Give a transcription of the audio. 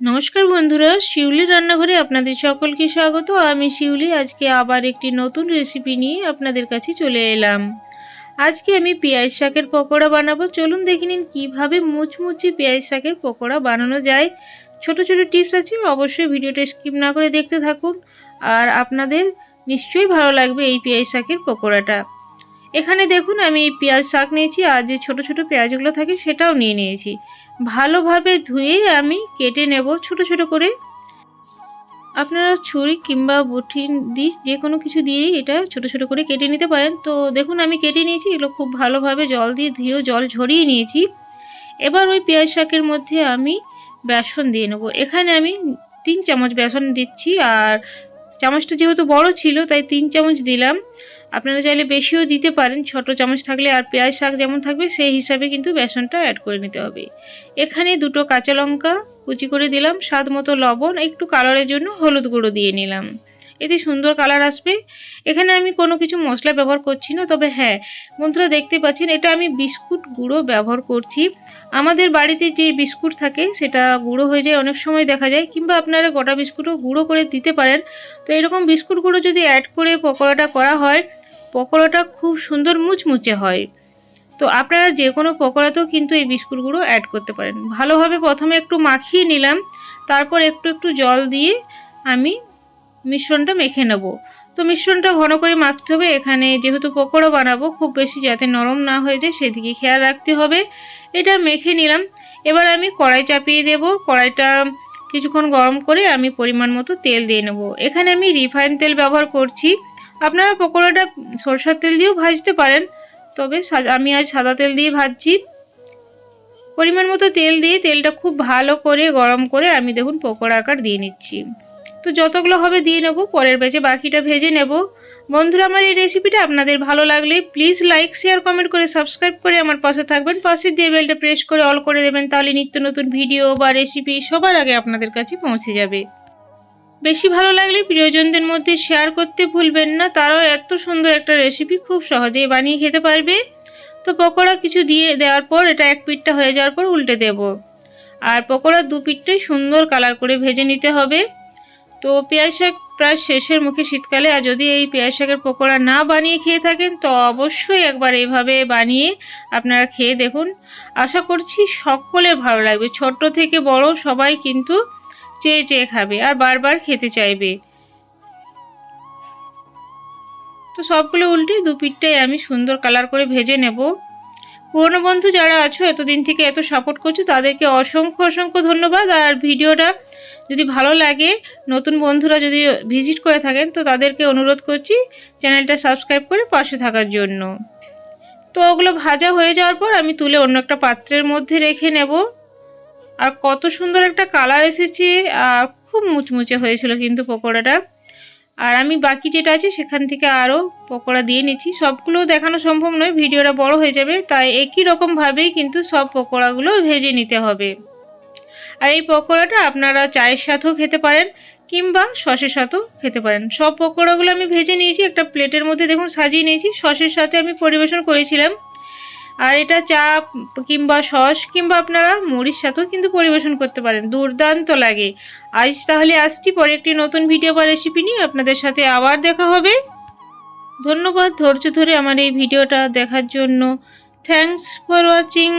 নমস্কার বন্ধুরা, শিউলি রান্নাঘরে আপনাদের সকলকে স্বাগত। আমি শিউলি, আজকে আবার একটি নতুন রেসিপি নিয়ে আপনাদের কাছে চলে এলাম। আজকে আমি পেঁয়াজ শাকের পকোড়া বানাবো। চলুন দেখে নিন কীভাবে মুচমুচি পেঁয়াজ শাকের পকোড়া বানানো যায়। ছোট ছোট টিপস আছে, অবশ্যই ভিডিওটা স্কিপ না করে দেখতে থাকুন। আর আপনাদের নিশ্চয়ই ভালো লাগবে এই পেঁয়াজ শাকের পকোড়াটা। এখানে দেখুন, আমি পেঁয়াজ শাক নিয়েছি, আর যে ছোটো ছোটো পেঁয়াজগুলো থাকে সেটাও নিয়ে নিয়েছি। ভালোভাবে ধুয়ে আমি কেটে নেব ছোট ছোট করে। আপনারা ছুরি কিংবা বটি দিস, যে কোনো কিছু দিয়েই এটা ছোট ছোট করে কেটে নিতে পারেন। তো দেখুন, আমি কেটে নিয়েছি, এগুলো খুব ভালোভাবে জল দিয়ে ধুয়েও জল ঝরিয়ে নিয়েছি। এবার ওই পেঁয়াজ শাকের মধ্যে আমি বেসন দিয়ে নেব। এখানে আমি তিন চামচ বেসন দিচ্ছি, আর চামচটা যেহেতু বড় ছিল, তাই তিন চামচ দিলাম। আপনারা চাইলে বেশিও দিতে পারেন। ছোট চামচ থাকলে আর পেঁয়াজ শাক যেমন থাকবে, সেই হিসাবে কিন্তু বেসনটা অ্যাড করে নিতে হবে। এখানে দুটো কাঁচা লঙ্কা কুচি করে দিলাম, স্বাদ মতো লবণ, একটু কালারের জন্য হলুদ গুঁড়ো দিয়ে নিলাম। এতে সুন্দর কালার আসবে। এখানে আমি কোনো কিছু মশলা ব্যবহার করছি না, তবে হ্যাঁ বন্ধুরা দেখতে পাচ্ছেন, এটা আমি বিস্কুট গুঁড়ো ব্যবহার করছি। আমাদের বাড়িতে যে বিস্কুট থাকে, সেটা গুঁড়ো হয়ে যায়, অনেক সময় দেখা যায়, কিংবা আপনারা গোটা বিস্কুটও গুঁড়ো করে দিতে পারেন। তো এরকম বিস্কুট গুঁড়ো যদি অ্যাড করে পকোড়াটা করা হয় পকোড়াটা খুব সুন্দর মুচমুচে হয়। তো আপনারা যে কোনো পকোড়াতেও কিন্তু এই বিস্কুটগুলো অ্যাড করতে পারেন। ভালোভাবে প্রথমে একটু মাখিয়ে নিলাম, তারপর একটু একটু জল দিয়ে আমি মিশ্রণটা মেখে নেব। তো মিশ্রণটা ঘন করে মাখতে হবে। এখানে যেহেতু পকোড়া বানাবো, খুব বেশি যাতে নরম না হয়ে যায়, সেদিকে খেয়াল রাখতে হবে। এটা মেখে নিলাম। এবার আমি কড়াই চাপিয়ে দেব। কড়াইটা কিছুক্ষণ গরম করে আমি পরিমাণ মতো তেল দিয়ে নেব। এখানে আমি রিফাইন তেল ব্যবহার করছি। আপনারা পকোড়াটা সরষার তেল দিয়েও ভাজতে পারেন, তবে আমি আজ সাদা তেল দিয়ে ভাজছি। পরিমাণ মতো তেল দিয়ে তেলটা খুব ভালো করে গরম করে আমি দেখুন পকোড়া আকার দিয়ে নিচ্ছি। তো যতগুলো হবে দিয়ে নেব, পরের বেজে বাকিটা ভেজে নেব। বন্ধুরা, আমার এই রেসিপিটা আপনাদের ভালো লাগলে প্লিজ লাইক শেয়ার কমেন্ট করে সাবস্ক্রাইব করে আমার পাশে থাকবেন। পাশে দিয়ে বেলটা প্রেস করে অল করে দেবেন, তাহলে নিত্য নতুন ভিডিও বা রেসিপি সবার আগে আপনাদের কাছে পৌঁছে যাবে। বেশি ভালো লাগলে প্রিয়জনদের মধ্যে শেয়ার করতে ভুলবেন না। তারাও এত সুন্দর একটা রেসিপি খুব সহজেই বানিয়ে খেতে পারবে। তো পকোড়া কিছু দিয়ে দেওয়ার পর এটা এক পিঠটা হয়ে যাওয়ার পর উল্টে দেব। আর পকোড়া দু পিঠটাই সুন্দর কালার করে ভেজে নিতে হবে। তো পেঁয়াজ শাক প্রায় শেষের মুখে শীতকালে, আর যদি এই পেঁয়াজ শাকের পকোড়া না বানিয়ে খেয়ে থাকেন, তো অবশ্যই একবার এইভাবে বানিয়ে আপনারা খেয়ে দেখুন। আশা করছি সকলের ভালো লাগবে। ছোট থেকে বড় সবাই কিন্তু চেয়ে চেয়ে খাবে আর বারবার খেতে চাইবে। তো সবগুলো উল্টে দু পিঠটাই আমি সুন্দর কালার করে ভেজে নেব। পুরনো বন্ধু যারা আছো, এতদিন থেকে এত সাপোর্ট করছ, তাদেরকে অসংখ্য অসংখ্য ধন্যবাদ। আর ভিডিওটা যদি ভালো লাগে, নতুন বন্ধুরা যদি ভিজিট করে থাকেন, তো তাদেরকে অনুরোধ করছি চ্যানেলটা সাবস্ক্রাইব করে পাশে থাকার জন্য। তো ওগুলো ভাজা হয়ে যাওয়ার পর আমি তুলে অন্য একটা পাত্রের মধ্যে রেখে নেব। আর কত সুন্দর একটা কালার এসেছে, আর খুব মুচমুচে হয়েছিল কিন্তু পকোড়াটা। আর আমি বাকি যেটা আছে সেখান থেকে আরও পকোড়া দিয়ে নিচ্ছি। সবগুলো দেখানো সম্ভব নয়, ভিডিওটা বড় হয়ে যাবে, তাই একই রকমভাবেই কিন্তু সব পকোড়াগুলো ভেজে নিতে হবে। আর এই পকোড়াটা আপনারা চায়ের সাথেও খেতে পারেন, কিংবা সসের সাথেও খেতে পারেন। সব পকোড়াগুলো আমি ভেজে নিয়েছি, একটা প্লেটের মধ্যে দেখুন সাজিয়ে নিয়েছি। সসের সাথে আমি পরিবেশন করেছিলাম। আর এটা চা কিংবা সস কিংবা আপনারা মুড়ির সাথেও কিন্তু পরিবেশন করতে পারেন, দুর্দান্ত লাগে। আজ তাহলে আসছি, পরে একটি নতুন ভিডিও বা রেসিপি নিয়ে আপনাদের সাথে আবার দেখা হবে। ধন্যবাদ ধৈর্য ধরে আমার এই ভিডিওটা দেখার জন্য। Thanks for watching